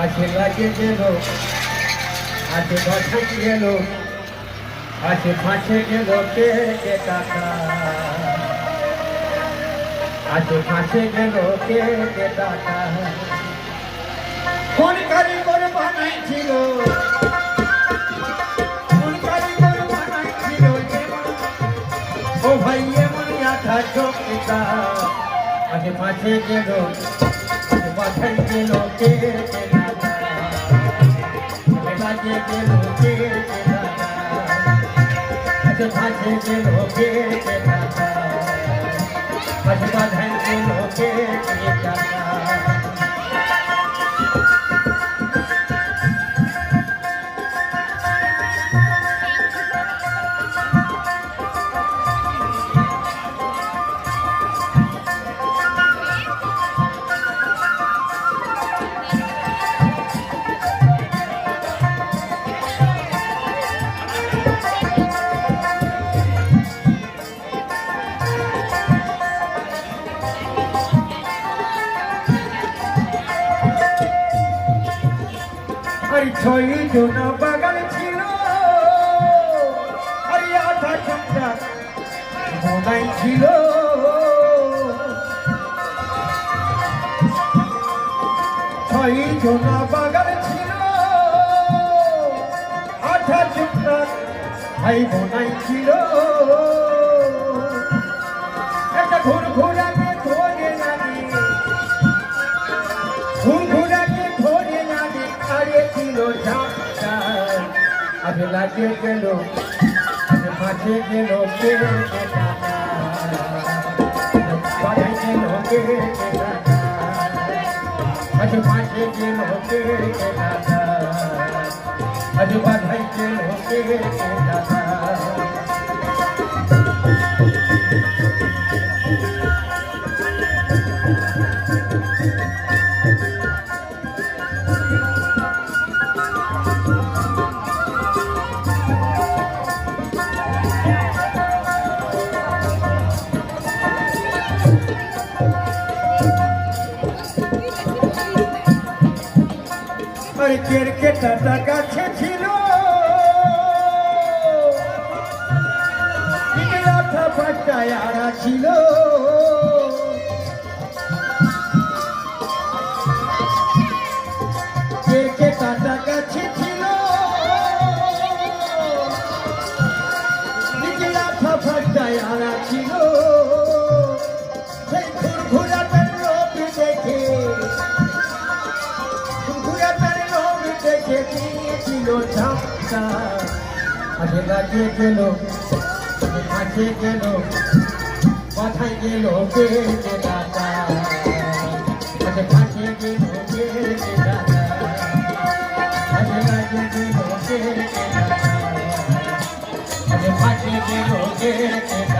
আসে লাগে গেল আসে বাসায় গেল আসে ফাঁসে গেল কে কে টাকা? আসে ফাঁসে গেল কে কে টাকা? কোন কারিগর বানাইছিল? পাশে গেল পাঠাই গেল দাদা আগে গেল আগে পাশে গেল আগে বাধাই গেল আর ছয় জন বাগান ছিল। আর আধা ঘণ্টা ঘুমাই ছিল। ছয় জন বাগান ছিল। আধা ঘণ্টা ভাই বোনাই ছিল। একটা ঘুর ঘুরাকে লাগে গেল মাঝে গেল আজ কে গেল টাকা বাধাই গেল কে কে টাকা আর কাছে ছিল। মাথা পাটায় আড়া ছিল। কেরকেটাটা কাছে ছিল। মাথা পাটায় আড়া ছিল। ঝাপটা আগে লাগিয়ে গেল কাছে গেল, মাথায় গেল কে দাদা আগে কাছে গেল কে দাদা আগে লাগিয়ে গেল কে দাদা আগে কাছে গেল দাদা দিদি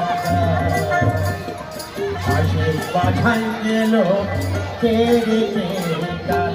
বাধাই গেল কে রে কে দাদা